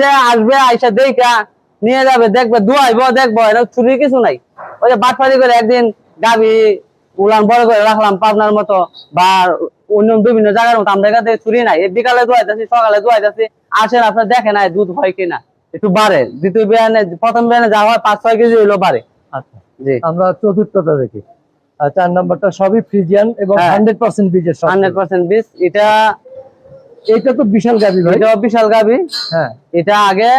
যে আসবে আইসা দেখা নিয়ে যাবে দেখবে দুয়াইব দেখব এটা চুরি কিছু নাই। ওই যে বাটফারি করে একদিন গাবি উলান বড় করে রাখলাম পাবনার মতো বা অন্য বিভিন্ন জায়গার মতো আমরা এখান থেকে চুরি নাই। বিকালে দুয়াইতেছি সকালে দুয়াইতেছি আসেন আপনার দেখে নাই দুধ হয় কিনা একটু বাড়ে। দ্বিতীয় বিয়ানে প্রথম বিয়ানে যা হয় পাঁচ ছয় কেজি হইল বাড়ে। আচ্ছা। জি। আমরা চতুর্থটা দেখি। চার নাম্বারটা সবই ফ্রিজিয়ান এবং হ্যাঁ। হান্ড্রেড পার্সেন্ট বীজের হান্ড্রেড পার্সেন্ট বিষ এটা এটা তো বিশাল গাবি ভাই। এটা বিশাল গাবি হ্যাঁ। এটা আগে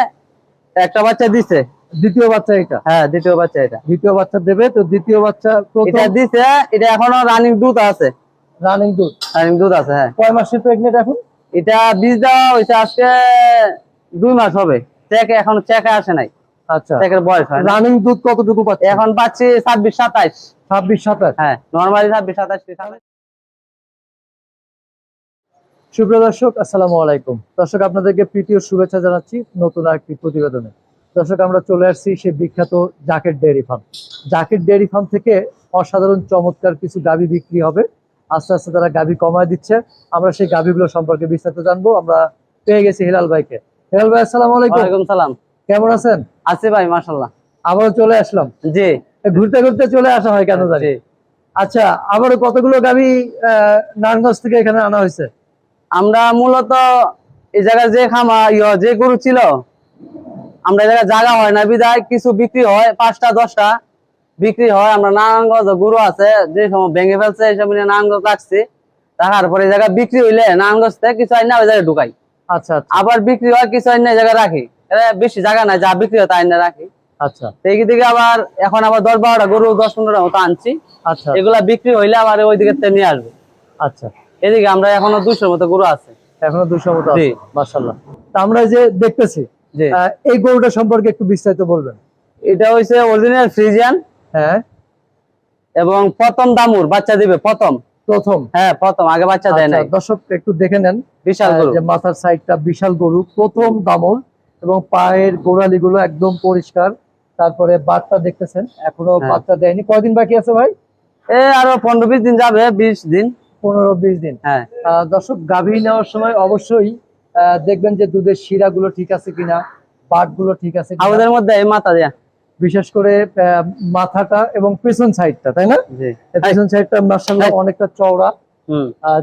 একটা বাচ্চা দিছে। দ্বিতীয় বাচ্চা এটা? হ্যাঁ দ্বিতীয় বাচ্চা এটা। দ্বিতীয় বাচ্চা দেবে তো দ্বিতীয় বাচ্চা এটা দিছে এটা এখনও রানিং দুধ আছে। রানিং দুধ? রানিং দুধ আছে হ্যাঁ। কয় মাসের প্রেগনেন্ট এখন? এটা বীজ দেওয়া হয়েছে আজকে দুই মাস হবে। চেকে এখন চেকে আসে নাই। আচ্ছা। চেকের বয়স হয় রানিং দুধ কতটুকু পাচ্ছে? এখন পাচ্ছি ছাব্বিশ সাতাইশ। ছাব্বিশ সাতাশ হ্যাঁ নর্মালি ছাব্বিশ সাতাইশ? সুপ্রিয় দর্শক আসসালামু আলাইকুম। দর্শক আপনাদেরকে প্রীতি শুভেচ্ছা জানাচ্ছি নতুন আরেকটি প্রতিবেদনে। দর্শক আমরা চলে আসছি সেই বিখ্যাত জাকেট ডেয়ারি ফার্ম। জাকেট ডেয়ারি ফার্ম থেকে অসাধারণ চমৎকার কিছু গাবি বিক্রি হবে। আস্তে আস্তে তারা গাবি কমায় দিচ্ছে। আমরা সেই গাবিগুলো সম্পর্কে বিস্তারিত জানব। আমরা পেয়ে গেছি হিলাল ভাইকে। হিলাল ভাই আসসালামু আলাইকুম। সালাম। কেমন আছেন? আছি ভাই মাশাল্লাহ আবারও চলে আসলাম? জি। ঘুরতে ঘুরতে চলে আসা হয় কেন জানি? আচ্ছা আবারও কতগুলো গাবি নারায়ণগঞ্জ থেকে এখানে আনা হয়েছে? আমরা মূলত এই জায়গায় যে খামা ইয়ে যে গরু ছিল আমরা এই জায়গায় জায়গা হয় না বিদায় কিছু বিক্রি হয় পাঁচটা দশটা বিক্রি হয়। আমরা নারায়ণগঞ্জ গরু আছে যে সময় ভেঙে ফেলছে এই সময় নারায়ণগঞ্জ রাখছি। রাখার পরে এই জায়গায় বিক্রি হইলে নারায়ণগঞ্জ থেকে কিছু আইনা ওই জায়গায় ঢুকাই। আচ্ছা আচ্ছা। আবার বিক্রি হয় কিছু আইনা এই জায়গায় রাখি। বেশি জায়গা নাই যা বিক্রি হয় তা আইনা রাখি। আচ্ছা। এই দিকে আবার এখন আবার দশ বারোটা গরু দশ পনেরোটা মতো আনছি। আচ্ছা। এগুলা বিক্রি হইলে আবার ওই দিকে নিয়ে আসব। আচ্ছা। এদিকে আমরা এখনও দুশোর মতো গরু আছে। এখনও দুশো মতো। মার্শাল্লাহ আমরা যে দেখতেছি এই গরুটা সম্পর্কে একটু বিস্তারিত বলবেন। এটা হইছে অরিজিনাল ফ্রিজিয়ান হ্যাঁ। এবং প্রথম দামুর বাচ্চা দিবে প্রথম। প্রথম? হ্যাঁ প্রথম আগে বাচ্চা দেয় না নাই দর্শক একটু দেখে নেন বিশাল গরু। যে মাথার সাইডটা বিশাল গরু প্রথম দামন এবং পায়ের গোড়ালি গুলো একদম পরিষ্কার। তারপরে বাচ্চা দেখতেছেন এখনও হ্যাঁ। বাচ্চা দেয়নি। কয়দিন বাকি আছে ভাই? এ আরও পনেরো বিশ দিন যাবে বিশ দিন। পনেরো বিশ দিন। হ্যাঁ। দর্শক গাভী নেওয়ার সময় অবশ্যই দেখবেন যে দুধের শিরা গুলো ঠিক আছে কিনা বাটগুলো ঠিক আছে আমাদের মধ্যে মাথা দেয়া। বিশেষ করে মাথাটা এবং পেছন সাইডটা তাই না? পেছন সাইডটা মার্শাল্লাহ। অনেকটা চওড়া।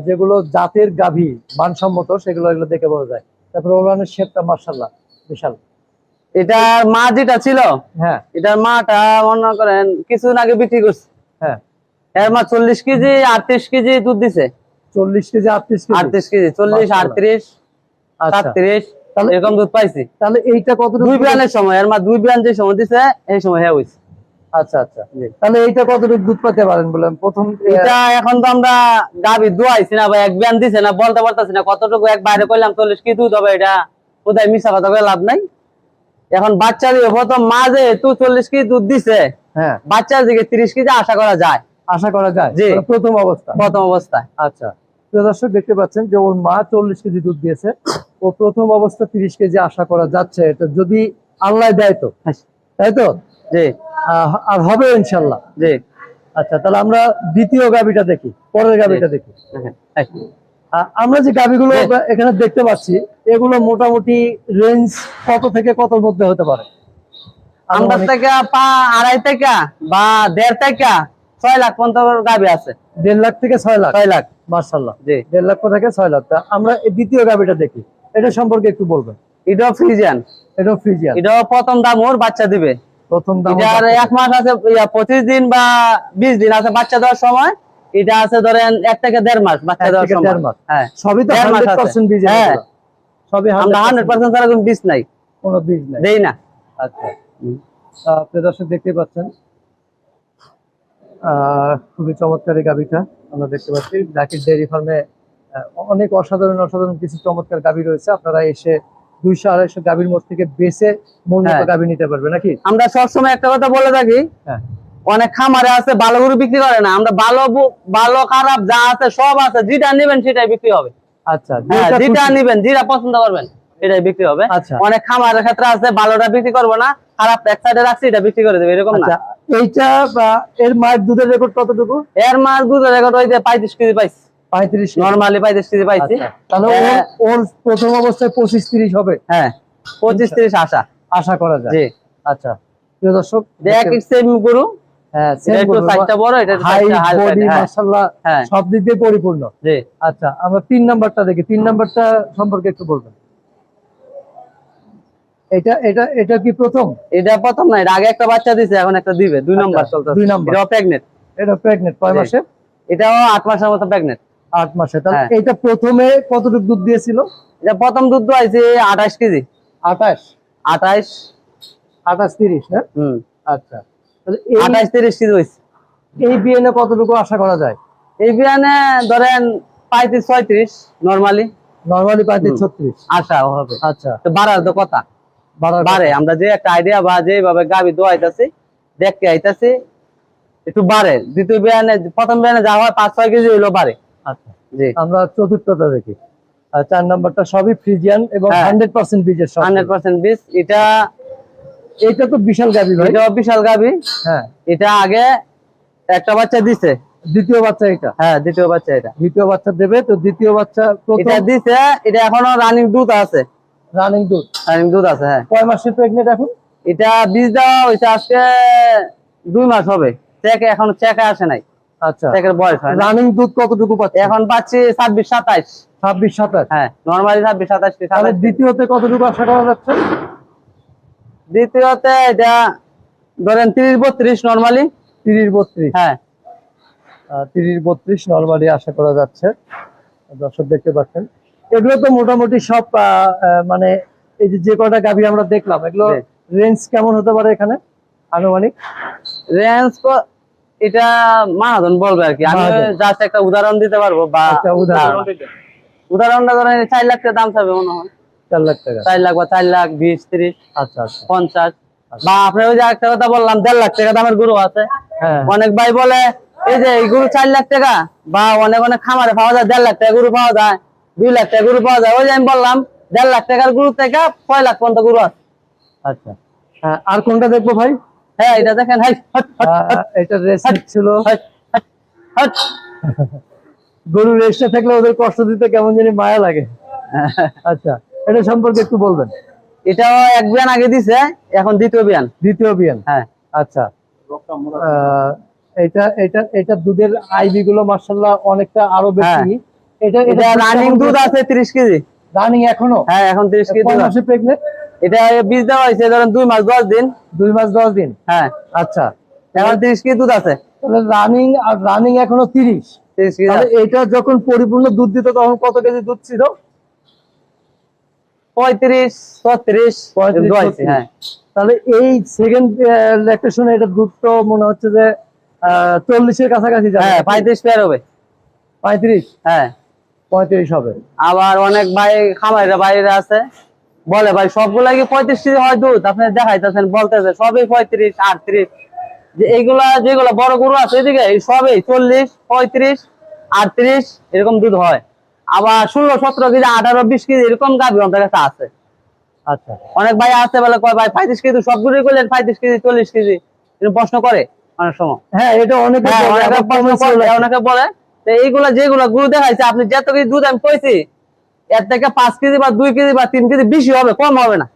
যেগুলো জাতের গাভী মানসম্মত সেগুলো এগুলো দেখে বোঝা যায়। তারপরে ওলানের শেপটা মার্শাল্লাহ বিশাল। এটার মা যেটা ছিল হ্যাঁ। এটার মাটা মনে করেন কিছুদিন আগে বিক্রি করছে। হ্যাঁ। এর মা চল্লিশ কেজি আটত্রিশ কেজি দুধ দিছে। চল্লিশ কেজি আটত্রিশ কেজি। আটত্রিশ কেজি চল্লিশ আটত্রিশ আচ্ছা। সাতত্রিশ এরকম দুধ পাইছি। তাহলে এইটা কতটুকু দুই বিয়ানের সময় এর মা দুই বিয়ান যে সময় দিছে এই সময় হ্যাঁ হয়েছে আচ্ছা আচ্ছা। তাহলে এইটা কতটুকু দুধ পাতে পারেন বলেন? প্রথম এটা এখন তো আমরা দুয়াইছি না বা এক বিয়ান দিছে না বলতে পারতাছি না কতটুকু এক বাইরে করলাম চল্লিশ কি দুধ হবে এটা কোথায় মিশা কথা করে লাভ নাই। এখন বাচ্চা দিয়ে প্রথম মা যে তুই চল্লিশ কেজি দুধ দিছে হ্যাঁ। বাচ্চার দিকে তিরিশ কেজি আশা করা যায়। আশা করা যায়। মানে প্রথম অবস্থা। প্রথম অবস্থায় আচ্ছা। দর্শক দেখতে পাচ্ছেন যে ওর মা চল্লিশ কেজি দুধ দিয়েছে। ও প্রথম অবস্থা তিরিশ কেজি আশা করা যাচ্ছে। এটা যদি আল্লাহ দেয় তো। তাই তো? জি। আর হবে ইনশাল্লাহ। জি। আচ্ছা তাহলে আমরা দ্বিতীয় গাবিটা দেখি পরের গাবিটা দেখি। হ্যাঁ। আমরা যে গাবিগুলো। এখানে দেখতে পাচ্ছি এগুলো মোটামুটি রেঞ্জ কত থেকে কতর মধ্যে হতে পারে? আমরা থেকে পা আড়াই টাকা বা দেড় টাকা। ছয় লাখ পর্যন্ত গাভি আছে। দেড় লাখ থেকে ছয় লাখ। ছয় লাখ। মার্শাল্লাহ জি। দেড় লাখ থেকে ছয় লাখ? আমরা এই দ্বিতীয় গাবিটা দেখি। এটা সম্পর্কে একটু বলবেন। এটাও ফ্রিজিয়ান। এটাও ফ্রিজিয়ান। এটাও প্রথম দাম ওর বাচ্চা দিবে। প্রথম দাম এটার এক মাস আছে পঁচিশ দিন বা বিশ দিন আছে বাচ্চা দেওয়ার সময়। এটা আছে ধরেন এক থেকে দেড় মাস বাচ্চা দেওয়ার সময়। হ্যাঁ। সবই তো হান্ড্রেড পার্সেন্ট বীজ হ্যাঁ। সবই আমরা হান্ড্রেড পার্সেন্ট। ছাড়া কোনো বীজ নাই। কোনো বীজ নাই। দেই না। আচ্ছা। প্রিয় দর্শক দেখতে পাচ্ছেন খুবই চমৎকার এই গাভিটা আমরা দেখতে পাচ্ছি। জাকির ডেয়ারি ফার্মে অনেক অসাধারণ অসাধারণ কিছু চমৎকার গাভি রয়েছে। আপনারা এসে দুইশো আড়াইশো গাভীর মধ্যে থেকে বেছে মূল হ্যাঁ। গাভি নিতে পারবে নাকি? আমরা সবসময় একটা কথা বলে থাকি হ্যাঁ। অনেক খামারে আছে ভালো গরু বিক্রি করে না। আমরা ভালো ভালো খারাপ যা আছে সব আছে যেটা নেবেন সেটাই বিক্রি হবে। আচ্ছা হ্যাঁ যেটা। নিবেন যেটা পছন্দ করবেন সেটাই বিক্রি হবে। আচ্ছা। অনেক খামারের ক্ষেত্রে আছে ভালোটা বিক্রি করব না খারাপ এক সাইডে রাখছি এটা বিক্রি করে দেবে এরকম না। আচ্ছা এইটা বা এর মায়ের দুধের রেকর্ড কতটুকু? এর মার দুধের রেকর্ড হইতে পঁয়ত্রিশ কেজি পাইছি। পঁয়ত্রিশ নর্মালি পঁয়ত্রিশ কেজি পাইছি। আচ্ছা, তাহলে ওর হ্যাঁ। প্রথম অবস্থায় পঁচিশ তিরিশ হবে? হ্যাঁ। পঁচিশ তিরিশ আশা। আশা করা যায়। জি। আচ্ছা। প্রিয় দর্শক যে এক সেম গরু। হ্যাঁ হ্যাঁ। সব দিক দিয়ে পরিপূর্ণ। আচ্ছা আমরা তিন নাম্বারটা দেখি। তিন নাম্বারটা সম্পর্কে একটু বলবেন। এটা এটা এটা কি প্রথম? এটা প্রথম না এর আগে একটা বাচ্চা দিছে এখন একটা দিবে। দুই আচ্ছা, নম্বর চলতে দুই নাম্বার। এটাও প্রেগনেন্ট এটা প্রেগনেন্ট কয় মাসে? এটাও আট মাসের মতো প্রেগনেন্ট আট মাসে। তাহলে হ্যাঁ। এটা প্রথমে কতটুকু দুধ দিয়েছিল? এটা প্রথম দুধ দোয়াইছে আঠাশ কেজি। আঠাশ? আঠাশ। আঠাশ তিরিশ না? হম। আচ্ছা। তাহলে এই আঠাশ তিরিশ কেজি হয়েছে। এই বিএনএ কতটুকু আশা করা যায়? এই বিয়ানে ধরেন পঁয়ত্রিশ ছয়ত্রিশ নর্মালি নর্মালি পঁয়ত্রিশ হুম। ছত্রিশ। আশা হবে। আচ্ছা। তো বাড়ার তো কথা। বাড়ে আমরা যে একটা আইডিয়া বা যেভাবে গাবি দোয়াইতেছি দেখতে আইতাছি একটু বাড়ে। দ্বিতীয় বিয়ানে প্রথম বিয়ানে যা হয় পাঁচ ছয় কেজি হইল বাড়ে। আচ্ছা। জি। আমরা চতুর্থটা দেখি। চার নাম্বারটা সবই ফ্রিজিয়ান এবং হ্যাঁ। হান্ড্রেড পার্সেন্ট বীজের হান্ড্রেড পার্সেন্ট বিশ এটা এইটা তো বিশাল গাবি ভাই। এটাও বিশাল গাবি। হ্যাঁ। এটা আগে একটা বাচ্চা দিছে। দ্বিতীয় বাচ্চা এটা। হ্যাঁ দ্বিতীয় বাচ্চা এটা। দ্বিতীয় বাচ্চা দেবে তো দ্বিতীয় বাচ্চা এটা দিছে এটা এখনও রানিং দুধ আছে। রানিং দুধ। রানিং দুধ আছে হ্যাঁ। কয় মাসের প্রেগনেন্ট এখন? এটা বীজ দেওয়া হয়েছে আজকে দুই মাস হবে। চেকে এখন চেকে আসে নাই। আচ্ছা। চেকের বয়স হয় রানিং দুধ কতটুকু পাচ্ছে? এখন পাচ্ছি ছাব্বিশ সাতাইশ। ছাব্বিশ সাতাশ হ্যাঁ নর্মালি ছাব্বিশ সাতাইশ তাহলে দ্বিতীয়তে কতটুকু আশা করা যাচ্ছে? দ্বিতীয়তে এটা ধরেন তিরিশ বত্রিশ নর্মালি তিরিশ বত্রিশ। হ্যাঁ। তিরিশ বত্রিশ নর্মালি আশা করা যাচ্ছে। দর্শক দেখতে পাচ্ছেন। এগুলো তো মোটামুটি সব মানে এই যে যে কটা গাভি আমরা দেখলাম এগুলো রেঞ্জ কেমন হতে পারে এখানে? আনুমানিক? রেঞ্জ এটা মাহাজন বলবে আর কি। আমি জাস্ট একটা উদাহরণ দিতে পারব বা আচ্ছা, উদাহরণ। উদাহরণটা ধরেন চার লাখ টাকা দাম থাকবে মনে হয়। চার লাখ টাকা। চার লাখ বা চার লাখ বিশ ত্রিশ আচ্ছা আচ্ছা। পঞ্চাশ। বা আপনি ওই যে একটা কথা বললাম দেড় লাখ টাকা দামের গরু আছে। হ্যাঁ। অনেক ভাই বলে এই যে এই গরু চার লাখ টাকা বা অনেক অনেক খামারে পাওয়া যায় দেড় লাখ টাকা গরু পাওয়া যায়। দুই লাখ টাকা গরু পাওয়া যায়। ওই যে আমি বললাম দেড় লাখ টাকার গরু থেকে ছয় লাখ পর্যন্ত গরু আছে। আচ্ছা। হ্যাঁ, আর কোনটা দেখব ভাই? হ্যাঁ এটা দেখেন এটা রেস্ট ছিল। গরু রেস্টে থাকলে ওদের কষ্ট দিতে কেমন জানি মায়া লাগে। আচ্ছা এটা সম্পর্কে একটু বলবেন। এটাও এক বিয়ান আগে দিছে এখন দ্বিতীয় বিয়ান। দ্বিতীয় বিয়ান? হ্যাঁ। আচ্ছা। আহ, এটা এটা এটা দুধের আইবি গুলো মার্শাল্লাহ অনেকটা আরও বেশি। এটা এটা রানিং দুধ আছে তিরিশ কেজি। রানিং এখনও? হ্যাঁ এখন তিরিশ কেজি দুধ আছে। মাসে এটা বীজ দেওয়া হয়েছে ধরেন দুই মাস দশ দিন। দুই মাস দশ দিন? হ্যাঁ। আচ্ছা। এখন তিরিশ কেজি দুধ আছে। তাহলে রানিং আর রানিং এখনও তিরিশ। তিরিশ কেজি তাহলে এটা যখন পরিপূর্ণ দুধ দিত তখন কত কেজি দুধ ছিল? পঁয়ত্রিশ ছত্রিশ পঁয়ত্রিশ, দোয়াইছে, ছত্রিশ। হ্যাঁ। তাহলে এই সেকেন্ড ল্যাকটেশনে এটা দুধ তো মনে হচ্ছে যে চল্লিশের কাছাকাছি যাবে। হ্যাঁ পঁয়ত্রিশ পেয়ার হবে। পঁয়ত্রিশ? হ্যাঁ। পঁয়ত্রিশ হবে। আবার অনেক ভাই খামারিরা বাইরে আছে। বলে ভাই সবগুলা কি পঁয়ত্রিশ কেজি হয় দুধ? আপনি দেখাইতেছেন বলতেছে সবই পঁয়ত্রিশ আটত্রিশ। যে এইগুলা যেগুলা বড় গরু আছে এদিকে সবই চল্লিশ পঁয়ত্রিশ আটত্রিশ এরকম দুধ হয়। আবার ষোলো সতেরো কেজি আঠারো বিশ কেজি এরকম গাভি আমাদের কাছে আছে। আচ্ছা। অনেক ভাই আছে বলে কয় ভাই পঁয়ত্রিশ কেজি সবগুলোই করলেন পঁয়ত্রিশ কেজি চল্লিশ কেজি? এরকম প্রশ্ন করে অনেক সময়। হ্যাঁ এটা অনেকে হ্যাঁ। অনেকে বলে এইগুলা যেগুলা গুরু দেখাইছে আপনি যত কেজি দুধ আমি কইছি এর থেকে পাঁচ কেজি বা দুই কেজি বা তিন কেজি বেশি হবে কম হবে না?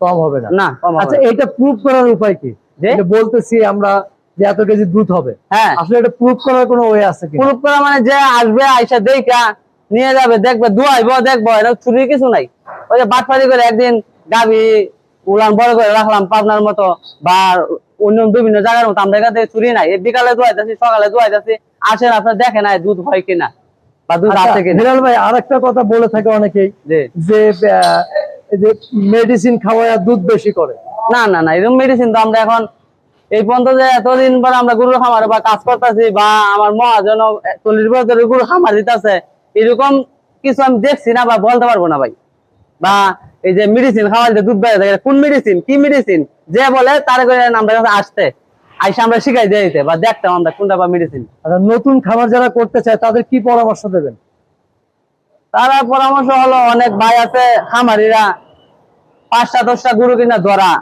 কম হবে না। না আচ্ছা এটা প্রুফ করার উপায় কি? বলতেছি আমরা যে এত কেজি দুধ হবে। হ্যাঁ। আসলে এটা প্রুফ করার কোনো ওয়ে আছে কি করা মানে যে আসবে আইসা দেখা নিয়ে যাবে দেখবে দুয়াইব দেখব এটা চুরি কিছু নাই। ওই যে বাটফারি করে একদিন গাবি উলান বড় করে রাখলাম পাবনার মতো বা অন্য বিভিন্ন জায়গার মতো আমরা এখানে চুরি নাই। বিকালে দুয়াইতেছি সকালে দুয়াইতেছি আসেন আপনার দেখে নাই দুধ হয় কিনা বা দুধ আচ্ছা, আছে কিনা। হিলাল ভাই আরেকটা কথা বলে থাকে অনেকেই যে যে মেডিসিন খাওয়ায় দুধ বেশি করে। না না না এরকম মেডিসিন তো আমরা এখন এই পর্যন্ত যে এতদিন পর আমরা গরুর খামারে বা কাজ করতেছি বা আমার মহাজন চল্লিশ বছরের গরু খামার দিতেছে এরকম কিছু আমি দেখছি না বা বলতে পারব না ভাই। বা এই যে মেডিসিন খাওয়ার যে দুধ বেড়ে থাকে কোন মেডিসিন কি মেডিসিন যে বলে তার করে আমরা কাছে আসতে। আইসা আমরা শিখাই দিতে বা দেখতাম আমরা কোনটা বা মেডিসিন আচ্ছা, নতুন খাবার যারা করতে চায় তাদের কি পরামর্শ দেবেন? তারা পরামর্শ হলো অনেক ভাই আছে খামারিরা পাঁচটা দশটা গরু কিনা ধরা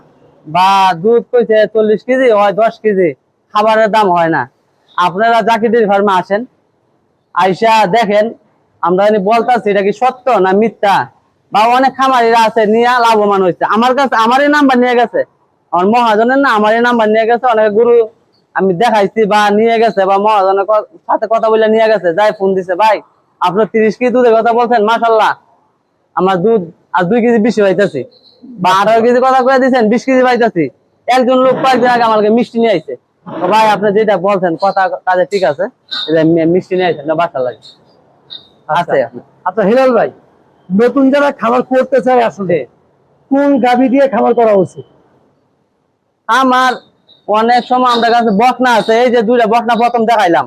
বা দুধ কইছে চল্লিশ কেজি হয় দশ কেজি খাবারের দাম হয় না। আপনারা জাকিটির ফার্মে আসেন আইসা দেখেন আমরা বলতেছি এটা কি সত্য না মিথ্যা? বা অনেক খামারিরা আছে নিয়ে লাভবান হয়েছে আমার কাছে আমারই নাম্বার নিয়ে গেছে। আমার মহাজনের না আমারই নাম্বার নিয়ে গেছে অনেক গুরু আমি দেখাইছি বা নিয়ে গেছে বা মহাজনের সাথে কথা বলে নিয়ে গেছে যাই ফোন দিছে ভাই আপনার তিরিশ কেজি দুধের কথা বলছেন মাসাল্লাহ আমার দুধ আর দুই কেজি বেশি পাইতেছি বা আঠারো কেজি কথা কয়ে দিচ্ছেন বিশ কেজি পাইতেছি। একজন লোক কয়েকদিন আগে আমাকে মিষ্টি নিয়ে আইছে। তো ভাই আপনি যেটা বলছেন কথা কাজে ঠিক আছে? এই মিষ্টি নিয়ে আইছেন বাসা লাগে। আছে আপনার। আচ্ছা হিলাল ভাই নতুন যারা খাবার করতে চায় আসলে কোন গাভী দিয়ে খাবার করা উচিত? আমার অনেক সময় আমাদের কাছে বকনা আছে এই যে দুইটা বকনা প্রথম দেখাইলাম।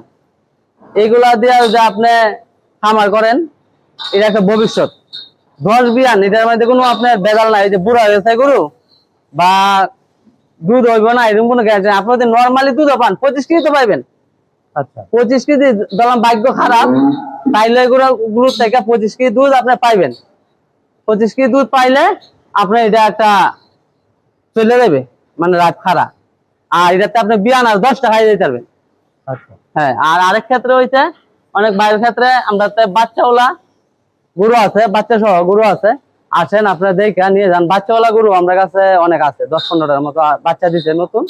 এইগুলা দিয়ে যে আপনি খামার করেন এটা একটা ভবিষ্যৎ। দশ বিয়ান এটার মধ্যে কোনো আপনার বেজাল নাই যে বুড়া হয়েছে গরু বা দুধ হইব না এরকম কোনো গ্যারান্টি আপনি যদি নর্মালি দুধও পান পঁচিশ কেজি তো পাইবেন। আচ্ছা। পঁচিশ কেজি ধরলাম ভাগ্য খারাপ তাইলে এগুলো গুলোর থেকে পঁচিশ কেজি দুধ আপনি পাইবেন। পঁচিশ কেজি দুধ পাইলে আপনি এটা একটা চলে যাবে। মানে রাত খারাপ আর এটাতে আপনি বিয়ান আর দশ টাকা দিতে পারবেন। আচ্ছা। হ্যাঁ আর আরেক ক্ষেত্রে হইছে অনেক বাইরের ক্ষেত্রে আমরা বাচ্চাওয়ালা গরু আছে বাচ্চা সহ গরু আছে। আসেন আপনারা দেখে নিয়ে যান। বাচ্চাওয়ালা গরু আমার কাছে অনেক আছে দশ পনেরোটার মতো বাচ্চা দিতে নতুন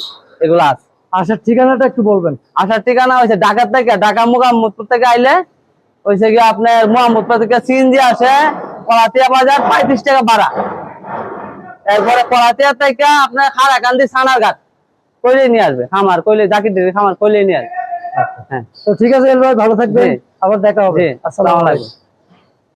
এগুলো আছে। আসার ঠিকানাটা একটু বলবেন। আসার ঠিকানা হয়েছে ঢাকা থেকে ঢাকা মোহাম্মদপুর থেকে আইলে হয়েছে কি আপনার মোহাম্মদপুর থেকে সিএনজি আসে কলাতিয়া বাজার পঁয়ত্রিশ টাকা ভাড়া। এরপরে কলাতিয়া থেকে আপনার খারাকান্দি সানার ঘাট। কইলে নিয়ে আসবে খামার কইলে জাকির দিদি খামার কইলে নিয়ে আসবে। আচ্ছা। হ্যাঁ। তো ঠিক আছে ভাই ভালো থাকবে। আবার দেখা হবে। আসসালাম আলাইকুম।